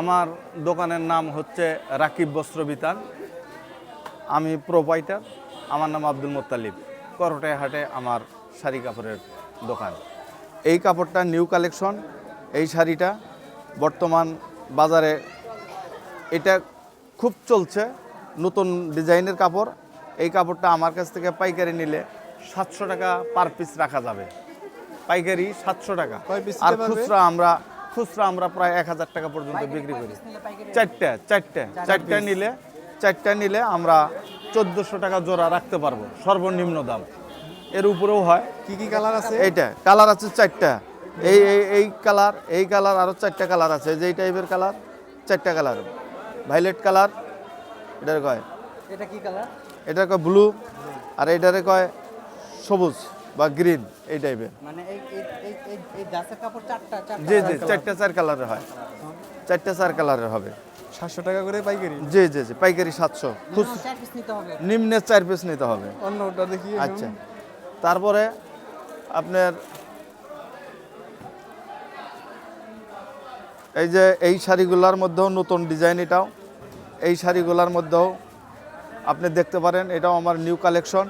আমার দোকানের নাম হচ্ছে রাকিব বস্ত্র বিতান আমি প্রোপাইটার। আমার নাম আব্দুল মোত্তালিব। করটায় হাটে আমার শাড়ি কাপড়ের দোকান। এই কাপড়টা নিউ কালেকশন। এই শাড়িটা বর্তমান বাজারে এটা খুব চলছে। নতুন ডিজাইনের কাপড়। এই কাপড়টা আমার কাছ থেকে পাইকারি নিলে সাতশো টাকা পার পিস রাখা যাবে। পাইকারি সাতশো টাকা। আর খুচরা আমরা খুচরা আমরা প্রায় এক হাজার টাকা পর্যন্ত বিক্রি করি। চারটা চারটা চারটা নিলে চারটা নিলে আমরা চোদ্দোশো টাকা জোড়া রাখতে পারব সর্বনিম্ন দাম। এর উপরেও হয়। কি কি কালার আছে? এইটা কালার আছে চারটা। এই এই এই কালার এই কালার আরও চারটা কালার আছে। যেই টাইপের কালার চারটা কালার ভাইলেট কালার এটার কয়? এটা কি কালার এটার কয় ব্লু আর এটারে কয় সবুজ। বা গ্রিন এই টাইপের মানে এই এই এই এই এই গাছের কাপড় চারটা চারটা জি জি চারটা চার কালারের হয়। চারটা চার কালারের হবে। সাতশো টাকা করে পাইকারি? জি জি জি পাইকারি সাতশো। minimum চার পিস নিতে হবে। নিম্নে চার পিস নিতে হবে। অন্য ওটা দেখি। আচ্ছা। তারপরে আপনার এই যে এই শাড়িগুলোর মধ্যেও নতুন ডিজাইন এটাও। এই শাড়িগুলোর মধ্যেও আপনি দেখতে পারেন এটাও আমার নিউ কালেকশন।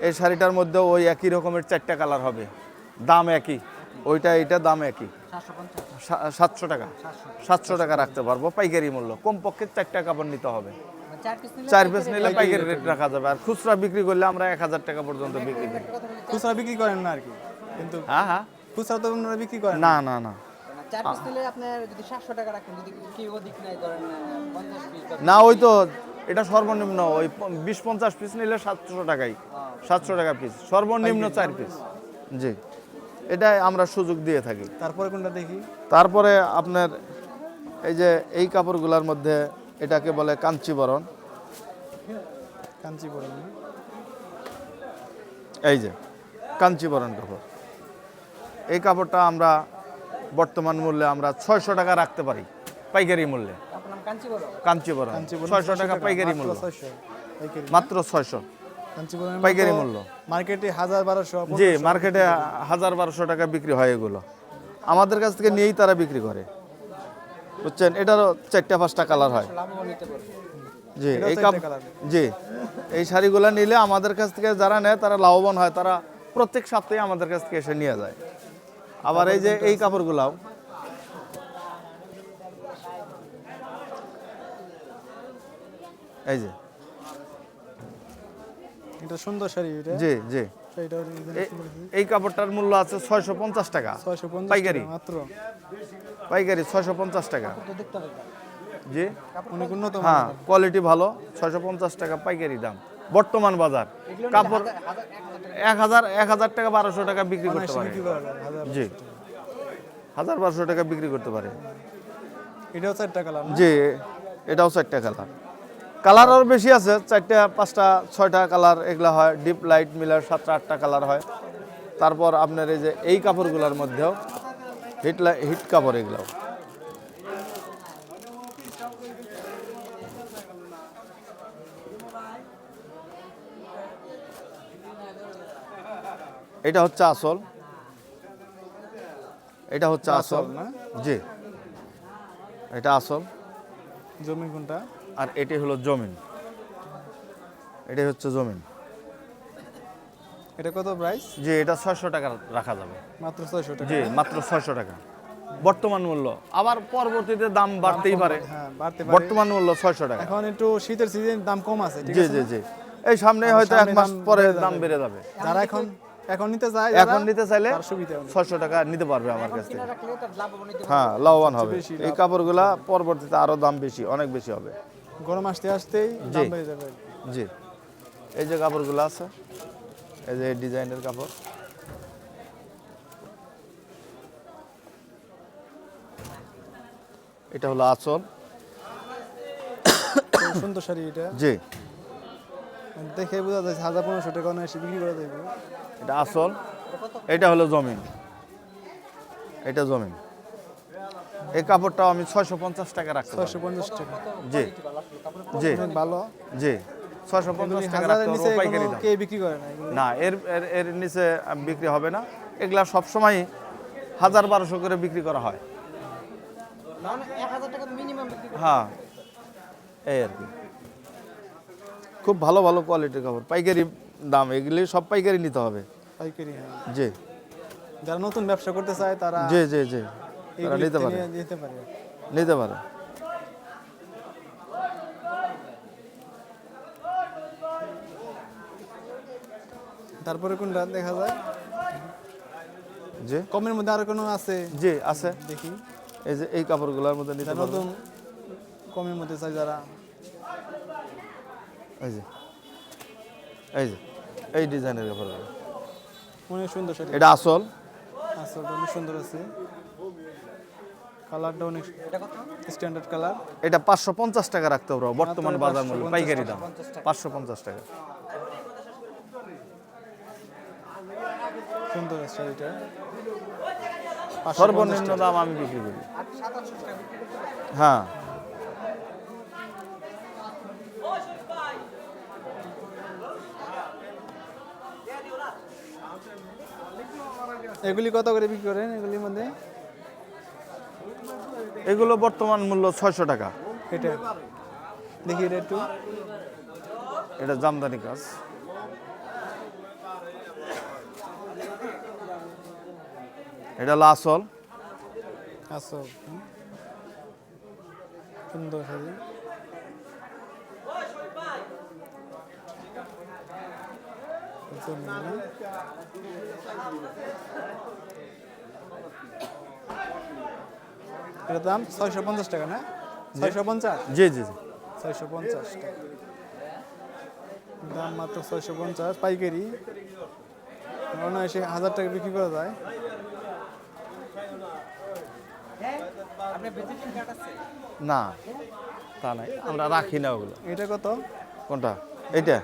এই শাড়িটার মধ্যেও ওই একই রকমের চারটা কালার হবে। দাম একই। ওইটা এইটা দাম একই। সাতশো টাকা। সাতশো টাকা রাখতে পারব পাইকারি মূল্য। কমপক্ষে চারটা কাপড় নিতে হবে। চার পিস নিলে চার পিস নিলে পাইকারি রেট রাখা যাবে। আর খুচরা বিক্রি করলে আমরা এক হাজার টাকা পর্যন্ত বিক্রি করি। খুচরা বিক্রি করেন না আর কি। কিন্তু হ্যাঁ হ্যাঁ। খুচরা তো আপনারা বিক্রি করেন না। না না চার পিস নিলে আপনার যদি সাতশো টাকা রাখেন যদি কেউ অধিক নেয় ধরেন আহ, পঞ্চাশ পিস বা না ওই তো এটা সর্বনিম্ন ওই বিশ পঞ্চাশ পিস নিলে সাতশো টাকাই। সাতশো টাকা পিস সর্বনিম্ন চার পিস জি। এটাই আমরা সুযোগ দিয়ে থাকি। তারপরে কোনটা দেখি? তারপরে আপনার এই যে এই কাপড়গুলোর মধ্যে এটাকে বলে কাঞ্চিবরণ। কাঞ্চিপুরম না? এই যে কাঞ্চিবরণ কাপড়। এই কাপড়টা আমরা বর্তমান মূল্যে আমরা ছয়শো টাকা রাখতে পারি পাইকারি মূল্যে। কাঞ্চিবরম। ছয়শো টাকা পাইকারি মূল্য। মাত্র ছয়শো। পাইকারি মূল্য। মার্কেটে হাজার বারোশো জি মার্কেটে হাজার বারোশো টাকা বিক্রি হয় এগুলো। আমাদের কাছ থেকে নিয়েই তারা বিক্রি করে। বুঝছেন? এটারও চারটা পাঁচটা কালার হয়। জি এই কাপ জি এই শাড়িগুলো নিলে আমাদের কাছ থেকে যারা নেয় তারা লাভবান হয়। তারা প্রত্যেক সপ্তাহে আমাদের কাছ থেকে এসে নিয়ে যায়। আবার এই যে এই কাপড়গুলাও এই যে। এটা সুন্দর শাড়ি এটা। জি জি। এই কাপড়টার মূল্য আছে ছয়শো পঞ্চাশ টাকা। পাইকারি। মাত্র। পাইকারি ছয়শো পঞ্চাশ টাকা। জি। অনেক উন্নত হ্যাঁ কোয়ালিটি ভালো ছয়শো পঞ্চাশ টাকা পাইকারি দাম। বর্তমান বাজার। কাপড় এক হাজার এক হাজার টাকা বারোশো টাকা বিক্রি করতে পারে। জি। হাজার বারোশো টাকা বিক্রি করতে পারে। এটাও চারটা কালার জি এটাও চারটা কালার। কালার আরও বেশি আছে চারটা পাঁচটা ছয়টা কালার এগুলো হয়। ডিপ লাইট মিলার সাতটা আটটা কালার হয়। তারপর আপনার এই যে এই কাপড়গুলোর মধ্যেও হিট হিট কাপড় এগুলো এটা হচ্ছে আসল। এটা হচ্ছে আসল। না? জি। এটা আসল। জমি কোনটা? আর এটি হলো জমিন। এটাই হচ্ছে জমিন। এটা কত প্রাইস জি এটা ছয়শো টাকা রাখা যাবে। মাত্র ছয়শো টাকা। জি মাত্র ছয়শো টাকা। বর্তমান মূল্য। আবার পরবর্তীতে দাম বাড়তেই পারে। হ্যাঁ বাড়তে পারে। বর্তমান মূল্য ছয়শো টাকা। এখন একটু শীতের সিজন দাম কম আছে ঠিক জি আছে জি জি। এই সামনে হয়তো এক মাস পরে দাম বেড়ে যাবে। যারা এখন এখন নিতে চায় এখন নিতে চাইলে। ছয়শো টাকা নিতে পারবে আমার কাছ থেকে। হ্যাঁ লাভবান হবে। এই কাপড়গুলা পরবর্তীতে আরও দাম বেশি অনেক বেশি হবে। গরম আসতে আসতেই জি। দাম বেড়ে যাবে। জি। এই যে কাপড়গুলো আছে এই যে ডিজাইনের কাপড়। এটা হলো আঁচল। সুন্দর শাড়ি এটা। জি। দেখে বোঝা যাচ্ছে হাজার পনেরোশো টাকা অনায়াসে বিক্রি করা যাবে এটা আসল এটা হলো জমিন। এটা জমিন। এই কাপড়টাও আমি ছয়শো পঞ্চাশ টাকা রাখতে ছয়শো পঞ্চাশ টাকা। জি। জি। ভালো? জি। ছয়শো পঞ্চাশ টাকা রাখতে নিচে পাইকারি দাম। কে বিক্রি করে না এর এর এর নিচে বিক্রি হবে না। এগুলা সবসময় হাজার বারোশো করে বিক্রি করা হয়। হ্যাঁ। এই আর কি। খুব ভালো ভালো কোয়ালিটির কাপড়। পাইকারি দাম এগুলি সব পাইকারি নিতে হবে। পাইকারি হ্যাঁ। জি। যারা নতুন ব্যবসা করতে চায় তারা জি জি জি। তারা নিতে পারে। নিতে পারে। তারপরে কোনটা দেখা যায়? জি। কমের মধ্যে আরও কোনো আছে? জি আছে। দেখি। এই যে এই কাপড়গুলোর মধ্যে নিতে যারা পারবেন নতুন। কমের মধ্যে চাই যারা। এই যে। এই যে। এই ডিজাইনের কাপড়গুলো। অনেক সুন্দর এটা আসল। আসলটা অনেক সুন্দর আছে। কালারটা অনেক স্ট্যান্ডার্ড কালার। এটা পাঁচশো পঞ্চাশ টাকা রাখতে পারব বর্তমান বাজার মূল্য 550 পাইকারি দাম। পাঁচশো পঞ্চাশ টাকা। সুন্দর শাড়িটা সর্বনিম্ন দাম আমি বিক্রি করি। হ্যাঁ। এগুলি কত করে বিক্রি করেন? এগুলির মধ্যে? এগুলো বর্তমান মূল্য ছয়শো টাকা। এটা। দেখি এটা একটু। এটা জামদানি কাজ। এটা লাসল আসল। সুন্দর শাড়ি সুন্দর না? এটার দাম ছয়শো পঞ্চাশ টাকা না? ছয়শো পঞ্চাশ? জি জি জি। ছয়শো পঞ্চাশ টাকা। দাম মাত্র ছয়শো পঞ্চাশ পাইকারি। অনায়াসে হাজার টাকা বিক্রি করা যায়। না তা নাই। আমরা রাখি না ওগুলো। এটা কত? কোনটা? এইটা?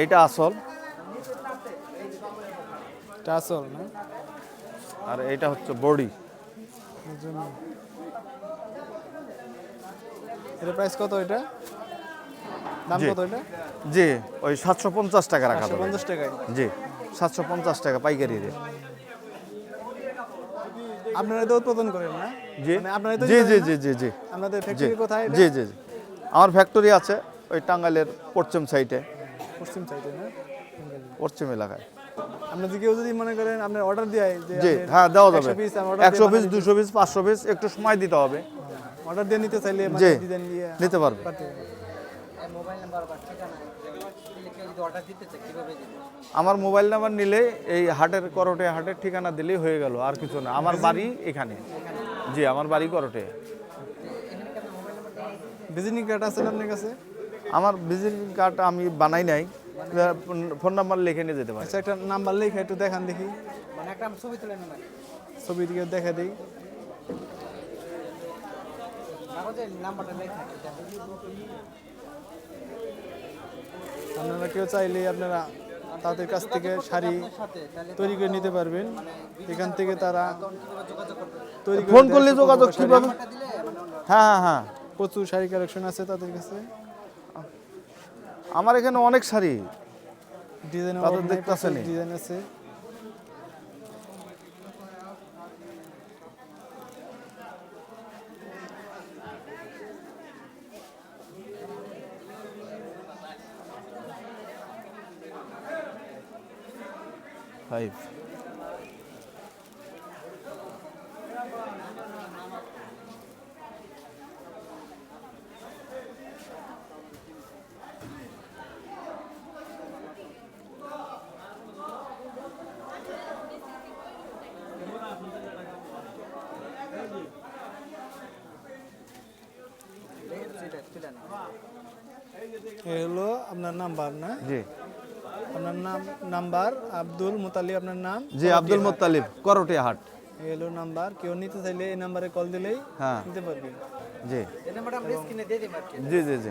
এইটা আসল। এটা আসল না? আর এইটা হচ্ছে বডি। এটা প্রাইস কত এটা? দাম কত এটা? জি ওই সাতশো পঞ্চাশ টাকা রাখা পঞ্চাশ টাকায়? জি সাতশো পঞ্চাশ টাকা পাইকারি রেট। আপনারা তো উৎপাদন করেন না? জি। মানে আপনারাই তো জি জি জি জি জি। আপনাদের ফ্যাক্টরি কোথায় জি জি জি। আমার ফ্যাক্টরি আছে ওই টাঙ্গাইলের পশ্চিম সাইডে পশ্চিম সাইডে না? পশ্চিম এলাকায়। আপনাদের কেউ যদি মনে করেন আপনার অর্ডার দেয় যে হ্যাঁ দেওয়া যাবে। 100 piece আমি একশো পিস দুশো পিস পাঁচশো পিস একটু সময় দিতে হবে। অর্ডার দিয়ে নিতে চাইলে জি মানে ডিজাইন দিয়ে নিতে পারবে। আমার মোবাইল নাম্বার নিলে এই হাটের করটে হাটের ঠিকানা দিলেই হয়ে গেল আর কিছু না। আমার বাড়ি এখানে। জি আমার বাড়ি করটে। এখানে কি আপনার মোবাইল নাম্বার দেওয়া আছে? ভিজিটিং কার্ড আছে আপনার কাছে? আমার ভিজিটিং কার্ড আমি বানাই নাই ফোন নাম্বার লিখে নিয়ে যেতে পারি। আচ্ছা একটা নাম্বার লিখে একটু দেখান দেখি। মানে একটা ছবি তুলে নেন ছবি দিকে দেখা দিই। আপনারা কেউ চাইলে আপনারা তাদের কাছ থেকে শাড়ি তৈরি করে নিতে পারবেন। এখান থেকে তারা তৈরি ফোন করলে যোগাযোগ। কীভাবে? মানে অন্য- হ্যাঁ হ্যাঁ হ্যাঁ। প্রচুর শাড়ি কালেকশন আছে তাদের কাছে। আমার এখানে অনেক শাড়ি। ডিজাইন তাদের দেখতাছেনই। ডিজাইন আছে। ফাইভ এটা তুলে নেন এ হলো আপনার নাম্বার না? জি। আপনার নাম নাম্বার আব্দুল মুতালি আপনার নাম? জি আব্দুল মুতালিব করটিয়া হাট। হ্যালো নাম্বার কেউ নিতে চাইলে এই নাম্বারে কল দিলেই হ্যাঁ। নিতে পারবেন। জি। এই নাম্বারটা আমরা স্ক্রিনে দিয়ে দিই জি জি জি।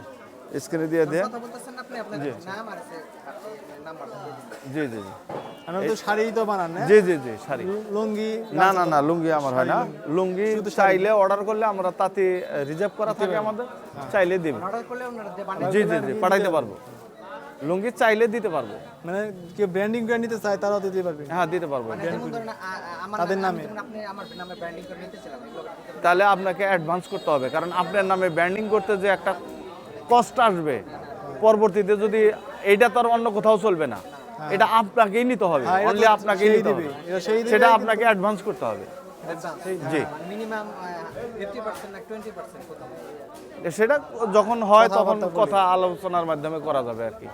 স্ক্রিনে দিয়ে দিয়ে কথা বলতেছেন আপনি আপনার নাম আর সে নাম্বারটা দিয়ে দিন জি জি জি। তো শাড়ি তো বানান না? জি জি জি শাড়ি। লুঙ্গি না না না লুঙ্গি আমার হয় না। লুঙ্গি। চাইলে অর্ডার করলে আমরা তাতে রিজার্ভ করা থাকে আমাদের। চাইলে দিবে। অর্ডার করলে জি জি জি পাঠাইতে পারব। লুঙ্গি চাইলে দিতে পারব। মানে কেউ ব্র্যান্ডিং করে নিতে চায় তারাও দিতে পারবে। হ্যাঁ দিতে পারব। মানে তাদের নামে? তাহলে আপনাকে অ্যাডভান্স করতে হবে। কারণ আপনার নামে ব্র্যান্ডিং করতে যে একটা কষ্ট আসবে পরবর্তীতে যদি এইটা তো আর অন্য কোথাও চলবে না। এটা আপনাকেই নিতে হবে। হ্যাঁ, এটা অনলি আপনাকেই নিতে হবে। এটা সেটা আপনাকে অ্যাডভান্স করতে হবে। জি। মিনিমাম না কোথাও? সেটা যখন হয় তখন কথা আলোচনার মাধ্যমে করা যাবে আর কি।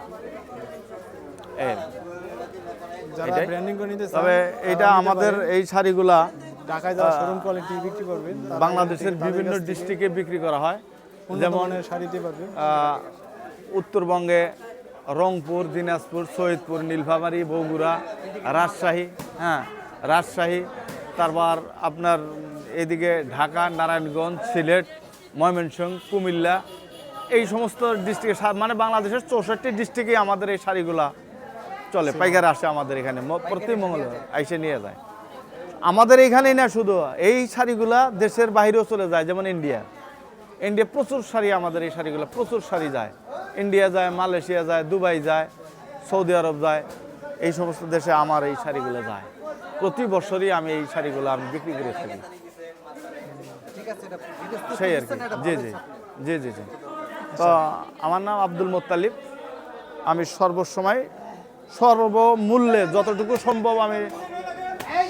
যারা ব্র্যান্ডিং করে নিতে তবে এইটা আমাদের এই শাড়িগুলা ঢাকায় যারা শোরুম কোয়ালিটি বিক্রি করবে বাংলাদেশের বিভিন্ন ডিস্ট্রিক্টে বিক্রি করা হয়। যেমন পারবে। উত্তরবঙ্গে রংপুর দিনাজপুর সৈয়দপুর নীলফামারি বগুড়া রাজশাহী হ্যাঁ রাজশাহী তারপর আপনার এদিকে ঢাকা নারায়ণগঞ্জ সিলেট ময়মনসিংহ কুমিল্লা এই সমস্ত ডিস্ট্রিক্টে মানে বাংলাদেশের চৌষট্টি ডিস্ট্রিক্টে আমাদের এই শাড়িগুলা চলে পাইকার আসে আমাদের এখানে প্রতি মঙ্গলবার আইসে নিয়ে যায়। আমাদের এইখানেই না শুধু এই শাড়িগুলা দেশের বাইরেও চলে যায় যেমন ইন্ডিয়া ইন্ডিয়া প্রচুর শাড়ি আমাদের এই শাড়িগুলো প্রচুর শাড়ি যায়। ইন্ডিয়া যায়, মালয়েশিয়া যায়, দুবাই যায়, সৌদি আরব যায়, এই সমস্ত দেশে আমার এই শাড়িগুলো যায়। প্রতি বছরই আমি এই শাড়িগুলো আমি বিক্রি করে থাকি। সেই আর কি। জি জি জি জি জি। তো আমার নাম আব্দুল মোত্তালিব। আমি সর্বসময় সর্বমূল্যে যতটুকু সম্ভব আমি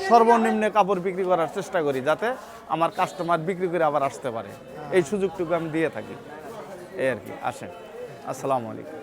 সর্বনিম্নে কাপড় বিক্রি করার চেষ্টা করি, যাতে আমার কাস্টমার বিক্রি করে আবার আসতে পারে। এই সুযোগটুকু আমি দিয়ে থাকি। এই আর কি, আসেন। আসসালামু আলাইকুম।